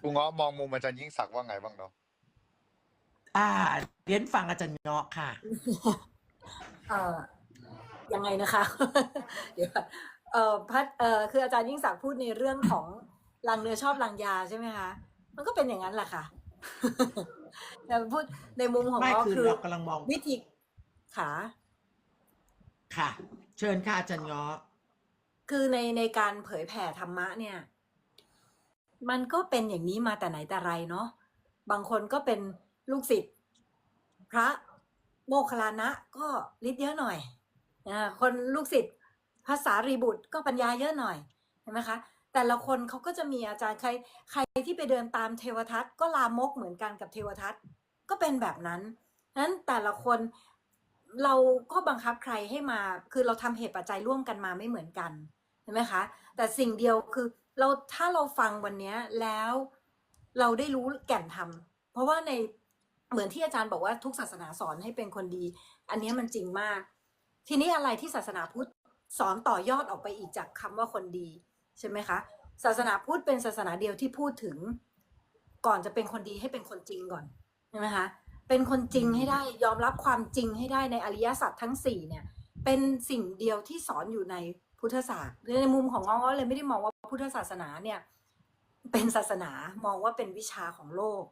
ครูเงาะมองมุมอาจารย์ยิ่งศักดิ์ว่าไงบ้างเนาะอ่าเรียนฟังอาจารย์เงาะค่ะ เอ่อยังไงนะคะ เดี๋ยวก่อนเอ่อพัดเอ่อคืออาจารย์ยิ่งศักดิ์พูดในเรื่องของลังเนื้อชอบลังยาใช่ไหมคะมันก็เป็นอย่างนั้นแหละค่ะ แต่พูดในมุมของไม่เราคือคือเรากำลังมองวิธีขา ค่ะ เชิญค่ะอาจารย์เงาะ คือในในการเผยแผ่ธรรมะเนี่ย มันก็เป็นอย่างนี้มาแต่ไหนแต่ไรเนาะบางคนก็เป็นลูกศิษย์พระโมคคัลลานะก็ฤทธิ์เยอะหน่อยอ่าคนลูกศิษย์ภาษารีบุตรก็ปัญญาเยอะหน่อยเห็นไหมคะ แต่ละคนเขาก็จะมีอาจารย์ใคร ใครที่ไปเดินตามเทวทัตก็ลามกเหมือนกันกับเทวทัตก็เป็นแบบนั้นนั้นแต่ละคนเราก็บังคับใครให้มา คือเราทำเหตุปัจจัยร่วมกันมาไม่เหมือนกันเห็นไหมคะ แต่สิ่งเดียวคือ เราถ้าเราฟังวันนี้แล้วเราได้รู้แก่นธรรมเพราะว่าในเหมือนที่อาจารย์บอกว่าทุกศาสนาสอนให้เป็นคนดี อันนี้มันจริงมาก ทีนี้อะไรที่ศาสนาพุทธสอนต่อยอดออกไปอีกจากคำว่าคนดีใช่ไหมคะ ศาสนาพุทธเป็นศาสนาเดียวที่พูดถึง ก่อนจะเป็นคนดีให้เป็นคนจริงก่อนใช่ไหมคะเป็นคนจริงให้ได้ยอมรับความจริงให้ได้ในอริยสัจทั้งสี่เนี่ยเป็นสิ่งเดียวที่สอนอยู่ใน พุทธศาสตร์ในมุมของง้อเลยไม่ได้มองว่าพุทธศาสนาเนี่ยเป็นศาสนามองว่าเป็นวิชาของโลก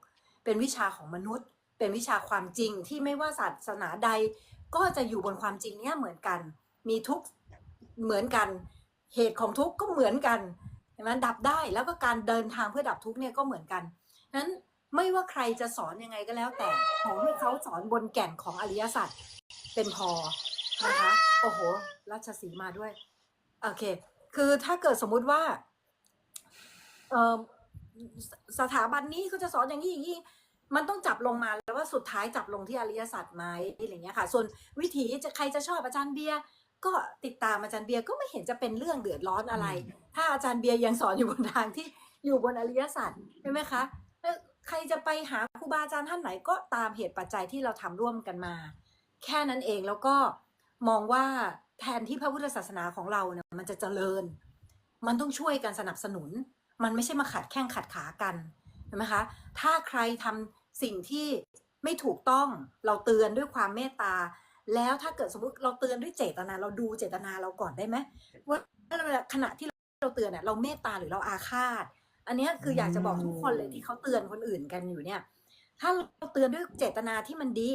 เป็นวิชาของมนุษย์ เป็นวิชาความจริงที่ไม่ว่าศาสนาใด ก็จะอยู่บนความจริงเนี่ยเหมือนกัน มีทุกเหมือนกัน เหตุของทุกก็เหมือนกันเห็นไหมดับได้แล้วก็การเดินทางเพื่อดับทุกเนี่ยก็เหมือนกันนั้นไม่ว่าใครจะสอนยังไงก็แล้วแต่ขอให้เขาสอนบนแก่นของอริยสัจเป็นพอนะคะโอ้โหราชสีมาด้วย โอเค คือถ้าเกิดสมมุติว่าเออสสถาบันนี้ก็จะสอนอย่างนี้อย่างนี้ มันต้องจับลงมาแล้วว่าสุดท้ายจับลงที่อริยสัจไหมอะไรอย่างเงี้ยค่ะ ส่วนวิธีจะใครจะชอบอาจารย์เบียร์ก็ติดตามอาจารย์เบียร์ก็ไม่เห็นจะเป็นเรื่องเดือดร้อนอะไร ถ้าอาจารย์เบียร์ยังสอนอยู่บนทางที่อยู่บนอริยสัจใช่ไหมคะแล้วใครจะไปหาครูบาอาจารย์ท่านไหนก็ตามเหตุปัจจัยที่เราทำร่วมกันมา แค่นั้นเองแล้วก็มองว่า แทนที่พระพุทธศาสนาของเราเนี่ยมันจะเจริญ มันต้องช่วยกันสนับสนุน มันไม่ใช่มาขัดแข้งขัดขากันเห็นไหมคะถ้าใครทำสิ่งที่ไม่ถูกต้องเราเตือนด้วยความเมตตา แล้วถ้าเกิดสมมติเราเตือนด้วยเจตนา เราดูเจตนาเราก่อนได้ไหมว่าขณะที่เราเตือนเนี่ยเราเมตตาหรือเราอาฆาต อันนี้คืออยากจะบอกทุกคนเลยที่เขาเตือนคนอื่นกันอยู่เนี่ย ถ้าเราเตือนด้วยเจตนาที่มันดี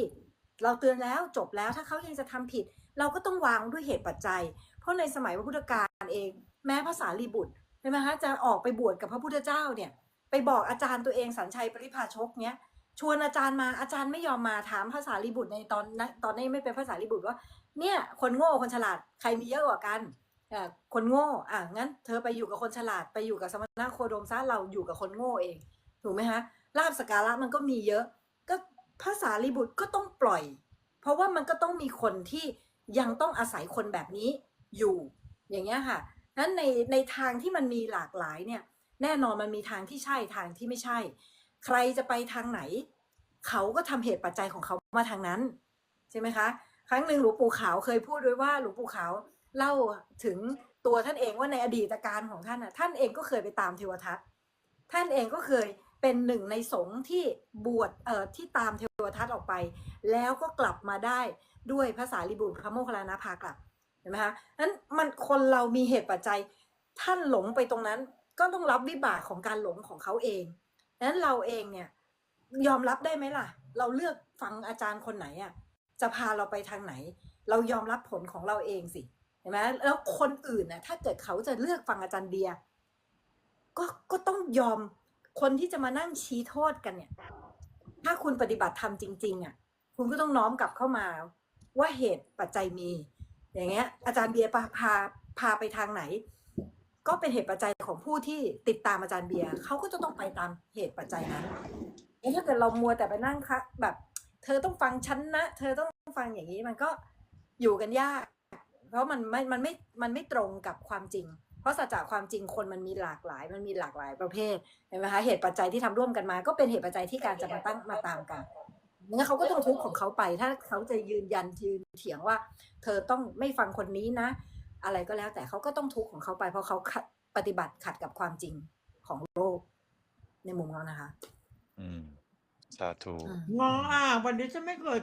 เราเตือนแล้วจบแล้วถ้าเขายังจะทำผิด เราก็ต้องวางด้วยเหตุปัจจัย เพราะในสมัยพระพุทธการเอง แม้ภาษาลีบุตรใช่ไหมคะจะออกไปบวชกับพระพุทธเจ้าเนี่ยไปบอกอาจารย์ตัวเองสัญชัยปริภาชกเนี้ยชวนอาจารย์มาอาจารย์ไม่ยอมมาถามภาษาลีบุตรในตอนนั้นตอนนี้ไม่เป็นภาษาลีบุตรว่าเนี่ยคนโง่คนฉลาดใครมีเยอะกว่ากันอ่าคนโง่อะงั้นเธอไปอยู่กับคนฉลาดไปอยู่กับสมณะโคดมซะเราอยู่กับคนโง่เองถูกไหมคะลาบสการะมันก็มีเยอะ ภาษาลีบุตรก็ต้องปล่อย เพราะว่ามันก็ต้องมีคนที่ยังต้องอาศัยคนแบบนี้อยู่ อย่างเงี้ยค่ะนั้นในในทางที่มันมีหลากหลายเนี่ย แน่นอนมันมีทางที่ใช่ทางที่ไม่ใช่ ใครจะไปทางไหน เขาก็ทำเหตุปัจจัยของเขามาทางนั้น ใช่ไหมคะ ครั้งหนึ่งหลวงปู่ขาวเคยพูดด้วยว่าหลวงปู่ขาวเล่าถึงตัวท่านเองว่าในอดีตการของท่านน่ะท่านเองก็เคยไปตามเทวทัตท่านเองก็เคย เป็นหนึ่งในสงฆ์ที่บวชเอ่อที่ตามเทวทัตออกไป แล้วก็กลับมาได้ด้วยภาษาลิบุตรพระโมคคัลลานะพากลับเห็นไหมคะนั้นมันคนเรามีเหตุปัจจัยท่านหลงไปตรงนั้น ก็ต้องรับวิบากของการหลงของเขาเองนั้นเราเองเนี่ยยอมรับได้ไหมล่ะ เราเลือกฟังอาจารย์คนไหนอะจะพาเราไปทางไหน เรายอมรับผลของเราเองสิเห็นไหมแล้วคนอื่นนะถ้าเกิดเขาจะเลือกฟังอาจารย์เบียก็ก็ต้องยอม คนที่จะมานั่งชี้โทษกันเนี่ย ถ้าคุณปฏิบัติธรรมจริง ๆ อะ คุณก็ต้องน้อมกลับเข้ามา ว่าเหตุปัจจัยมี อย่างเงี้ย อาจารย์เบียร์พาพาพาไปทางไหน ก็เป็นเหตุปัจจัยของผู้ที่ติดตามอาจารย์เบียร์เขาก็จะต้องไปตามเหตุปัจจัยนั้นแล้วถ้าเกิดเรามัวแต่ไปนั่งคะแบบ เธอต้องฟังฉันนะเธอต้องฟังอย่างนี้มันก็อยู่กันยาก เพราะมันไม่มันไม่มันไม่ตรงกับความจริง เพราะสัจจะความจริงคนมันมีหลากหลาย มันมีหลากหลายประเภทเห็นไหมคะเหตุปัจจัยที่ทำร่วมกันมา ก็เป็นเหตุปัจจัยที่การจะมาตั้งมาตามกันงั้นเขาก็ต้องทุกข์ของเขาไป ถ้าเขาจะยืนยันยืนเถียงว่า เธอต้องไม่ฟังคนนี้นะ อะไรก็แล้วแต่เขาก็ต้องทุกข์ของเขาไป เพราะเขาขัดปฏิบัติขัดกับความจริงของโลก ในมุมเขานะคะ อืมสาธุอืมงออะวันนี้ฉันไม่เคย